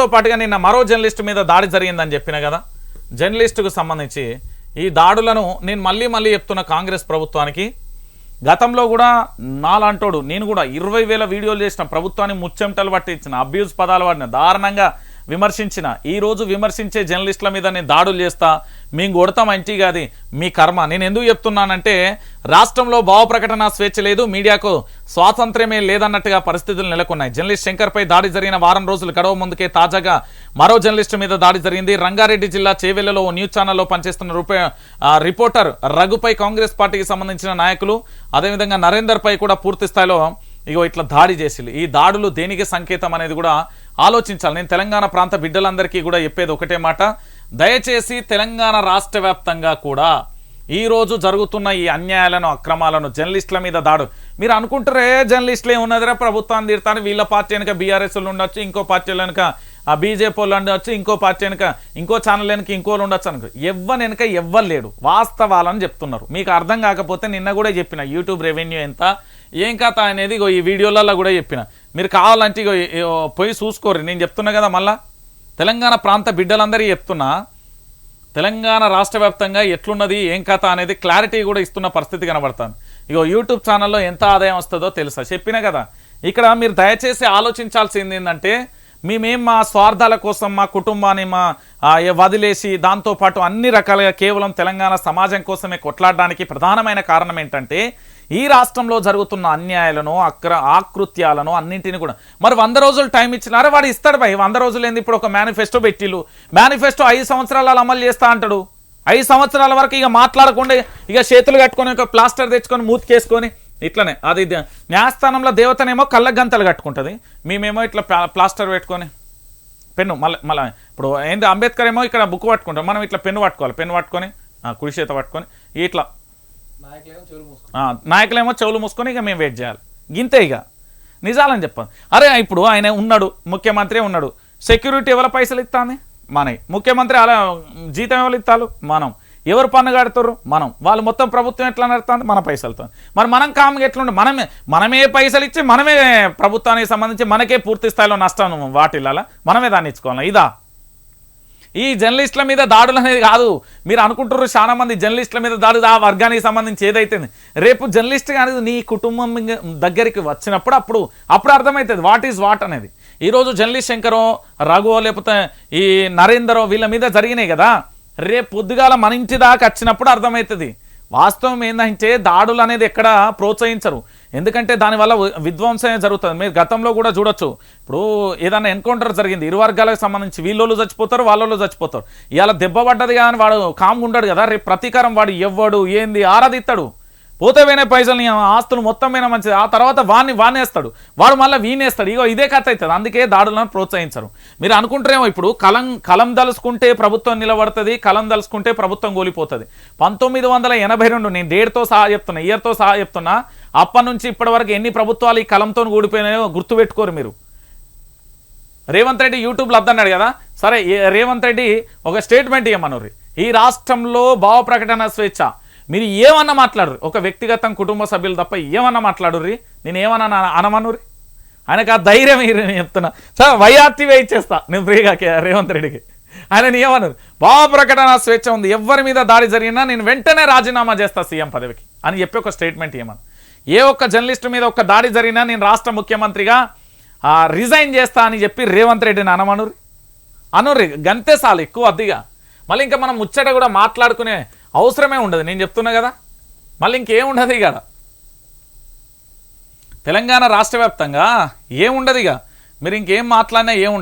దాంతోపాటుగా నిన్న మరో జర్నలిస్ట్ మీద దాడి జరిగిందని చెప్పిన కదా? జర్నలిస్టుకు సంబంధించి ఈ దాడులను నేను మళ్ళీ మళ్ళీ చెప్తున్న కాంగ్రెస్ ప్రభుత్వానికి గతంలో కూడా నాలాంటోడు నేను కూడా ఇరవై వేల వీడియోలు చేసిన ప్రభుత్వాన్ని ముచ్చెమటలు పట్టించిన అబ్యూజ్ పదాలు వాడిన దారుణంగా విమర్శించిన ఈ రోజు విమర్శించే జర్నలిస్టుల మీద నేను దాడులు చేస్తా మేము కొడతాం మంచి కాదు మీ కర్మ. నేను ఎందుకు చెప్తున్నానంటే రాష్ట్రంలో భావప్రకటన స్వేచ్ఛ లేదు మీడియాకు స్వాతంత్ర్యమే లేదన్నట్టుగా పరిస్థితులు నెలకొన్నాయి. జర్నలిస్ట్ శంకర్పై దాడి జరిగిన వారం రోజులు గడవ ముందుకే తాజాగా మరో జర్నలిస్టు మీద దాడి జరిగింది. రంగారెడ్డి జిల్లా చేవెళ్ళలో ఓ న్యూస్ ఛానల్లో పనిచేస్తున్న రూపే రిపోర్టర్ రఘుపై కాంగ్రెస్ పార్టీకి సంబంధించిన నాయకులు అదేవిధంగా నరేందర్పై కూడా పూర్తి స్థాయిలో ఇగో ఇట్లా దాడి చేసి ఈ దాడులు దేనికి సంకేతం అనేది కూడా ఆలోచించాలి. నేను తెలంగాణ ప్రాంత బిడ్డలందరికీ కూడా చెప్పేది ఒకటే మాట. దయచేసి తెలంగాణ రాష్ట్ర వ్యాప్తంగా కూడా ఈ రోజు జరుగుతున్న ఈ అన్యాయాలను అక్రమాలను జర్నలిస్టుల మీద దాడు. మీరు అనుకుంటారే జర్నలిస్టులు ఏమున్నదిరా ప్రభుత్వాన్ని తీరుతాను వీళ్ళ పార్టీ వెనుక బీఆర్ఎస్లు ఉండొచ్చు ఇంకో పార్టీ వెనుక ఆ బీజేపీ వాళ్ళు ఉండొచ్చు ఇంకో పార్టీ వెనుక ఇంకో ఛానల్ వెనుక ఇంకోళ్ళు ఉండొచ్చు అనుకో. ఎవ్వరు వెనుక ఎవ్వరు లేడు వాస్తవాలని చెప్తున్నారు. మీకు అర్థం కాకపోతే నిన్న కూడా చెప్పిన యూట్యూబ్ రెవెన్యూ ఎంత ఏం కథ అనేది ఈ వీడియోలలో కూడా చెప్పిన. మీరు కావాలంటే ఇగో పోయి చూసుకోరు నేను చెప్తున్నా కదా మళ్ళా. తెలంగాణ ప్రాంత బిడ్డలందరూ చెప్తున్నా. తెలంగాణ రాష్ట్ర వ్యాప్తంగా ఎట్లున్నది ఏం కథ అనేది క్లారిటీ కూడా ఇస్తున్న పరిస్థితి కనబడుతుంది. ఇగో యూట్యూబ్ ఛానల్లో ఎంత ఆదాయం వస్తుందో తెలుసా? చెప్పినా కదా. ఇక్కడ మీరు దయచేసి ఆలోచించాల్సింది ఏంటంటే మేమేం మా స్వార్థాల కోసం మా కుటుంబాన్ని మా వదిలేసి దాంతోపాటు అన్ని రకాలుగా కేవలం తెలంగాణ సమాజం కోసమే కొట్లాడడానికి ప్రధానమైన కారణం ఏంటంటే ఈ రాష్ట్రంలో జరుగుతున్న అన్యాయాలను అక్ర ఆకృత్యాలను అన్నింటిని కూడా. మరి వంద రోజులు టైం ఇచ్చినారా వాడు ఇస్తాడు పై వంద రోజులు ఏంది ఇప్పుడు ఒక మేనిఫెస్టో పెట్టిల్లు మేనిఫెస్టో ఐదు సంవత్సరాలు అమలు చేస్తా అంటాడు. ఐదు సంవత్సరాల వరకు ఇక మాట్లాడకుండా ఇక చేతులు కట్టుకొని ఒక ప్లాస్టర్ తెచ్చుకొని మూతికేసుకొని ఇట్లనే. అది న్యాయస్థానంలో దేవతనేమో కళ్ళ గంతలు కట్టుకుంటుంది. మేమేమో ఇట్లా ప్లాస్టర్ పెట్టుకొని పెన్ను మళ్ళీ మళ్ళీ ఇప్పుడు ఏంది అంబేద్కర్ ఏమో ఇక్కడ బుక్ పట్టుకుంటాం మనం ఇట్లా పెన్ను పట్టుకోవాలి. పెన్ను పట్టుకొని ఆ, కుడి చేత పట్టుకొని ఇట్లా నాయకులేమో చెవులు మూసుకొని. ఇక మేము వెయిట్ చేయాలి. గింతే ఇక. నిజాలని చెప్పాను అరే ఇప్పుడు ఆయన ఉన్నాడు ముఖ్యమంత్రి ఉన్నాడు. సెక్యూరిటీ ఎవరి పైసలు ఇస్తాంది? మనవి. ముఖ్యమంత్రి అలా జీతం ఎవరు ఇస్తారు? మనం. ఎవరు పన్ను కడుతుర్రు? మనం. వాళ్ళు మొత్తం ప్రభుత్వం ఎట్లా నడుస్తుంది మన పైసలతో. మరి మనం కామ్గా ఎట్లుండే? మనమే మనమే పైసలు ఇచ్చి మనమే ప్రభుత్వానికి సంబంధించి మనకే పూర్తి స్థాయిలో నష్టం వాటిల్లాల? మనమే దాన్ని ఇచ్చుకోవాలి? ఇదా? ఈ జర్నలిస్టుల మీద దాడులు అనేది కాదు. మీరు అనుకుంటారు చాలా మంది జర్నలిస్టుల మీద దాడులు ఆ వర్గానికి సంబంధించి ఏదైతే రేపు జర్నలిస్ట్ అనేది నీ కుటుంబం దగ్గరికి వచ్చినప్పుడు అప్పుడు అప్పుడు అర్థమవుతుంది వాట్ ఈజ్ వాట్ అనేది. ఈరోజు జర్నలిస్ట్ శంకరో రఘువో లేకపోతే ఈ నరేందరో వీళ్ళ మీద జరిగినాయి కదా. రేపు పొద్దుగాల మన ఇంటి దాకా వచ్చినప్పుడు అర్థమవుతుంది. వాస్తవం ఏంటంటే దాడులు అనేది ఎక్కడ ప్రోత్సహించరు. ఎందుకంటే దానివల్ల విధ్వంసమే జరుగుతుంది. మీరు గతంలో కూడా చూడొచ్చు. ఇప్పుడు ఏదైనా ఎన్కౌంటర్ జరిగింది. ఇరు వర్గాలకు సంబంధించి వీళ్ళు చచ్చిపోతారు వాళ్ళు చచ్చిపోతారు. ఇవాళ దెబ్బ పడ్డది కానీ వాడు కామ్గా ఉండడు కదా. రేపు ప్రతీకారం వాడు ఎవ్వడు ఏంది ఆరాధిస్తాడు. పోతే పోయిన పైసలు ఆస్తులు మొత్తం మీద మంచిది. ఆ తర్వాత వాడిని వానేస్తాడు. వాడు మళ్ళీ వీనేస్తాడు. ఇగో ఇదే కథ అవుతుంది అందుకే దాడులను ప్రోత్సహించరు. మీరు అనుకుంటారేమో ఇప్పుడు కలం కలం దలుచుకుంటే ప్రభుత్వం నిలబడుతుంది కలం దలుచుకుంటే ప్రభుత్వం కూలిపోతుంది పంతొమ్మిది వందల ఎనభై రెండు నేను డేట్తో సహా చెప్తున్నా ఇయర్తో సహా చెప్తున్నా అప్పటి నుంచి ఇప్పటి వరకు ఎన్ని ప్రభుత్వాలు ఈ కలంతో కూడిపోయినాయో గుర్తుపెట్టుకోరు మీరు. రేవంత్ రెడ్డి యూట్యూబ్లో అద్దన్నాడు కదా? సరే రేవంత్ రెడ్డి ఒక స్టేట్మెంట్ ఇవ్వమన్నారు ఈ రాష్ట్రంలో భావ ప్రకటన స్వేచ్ఛ. మీరు ఏమన్నా మాట్లాడరు. ఒక వ్యక్తిగతం కుటుంబ సభ్యులు తప్ప ఏమన్నా మాట్లాడుర్రి? నేను ఏమన్నా అనమనురి ఆయనకు ఆ ధైర్యం నేను చెప్తున్నా. సార్ వైఆర్టీవే ఇచ్చేస్తా నేను ఫ్రీగా రేవంత్ రెడ్డికి. ఆయన ఏమన్నారు భావ ప్రకటన స్వేచ్ఛ ఉంది. ఎవరి మీద దాడి జరిగినా నేను వెంటనే రాజీనామా చేస్తా సీఎం పదవికి. అని చెప్పి ఒక స్టేట్మెంట్ ఇవ్వమని ఏ ఒక్క జర్నలిస్ట్ మీద ఒక దాడి జరిగినా నేను రాష్ట్ర ముఖ్యమంత్రిగా ఆ, రిజైన్ చేస్తా అని చెప్పి రేవంత్ రెడ్డిని అనమనురి అనుర్రి గంతే సాలు ఎక్కువ అద్దిగా. మళ్ళీ ఇంకా మనం ముచ్చట కూడా మాట్లాడుకునే అవసరమే ఉండదు. నేను చెప్తున్నా కదా. మళ్ళీ ఇంకేం ఉండదు ఇక. తెలంగాణ రాష్ట్ర వ్యాప్తంగా ఏముండదు ఇక. మీరు ఇంకేం మాట్లాడినా ఏముండదు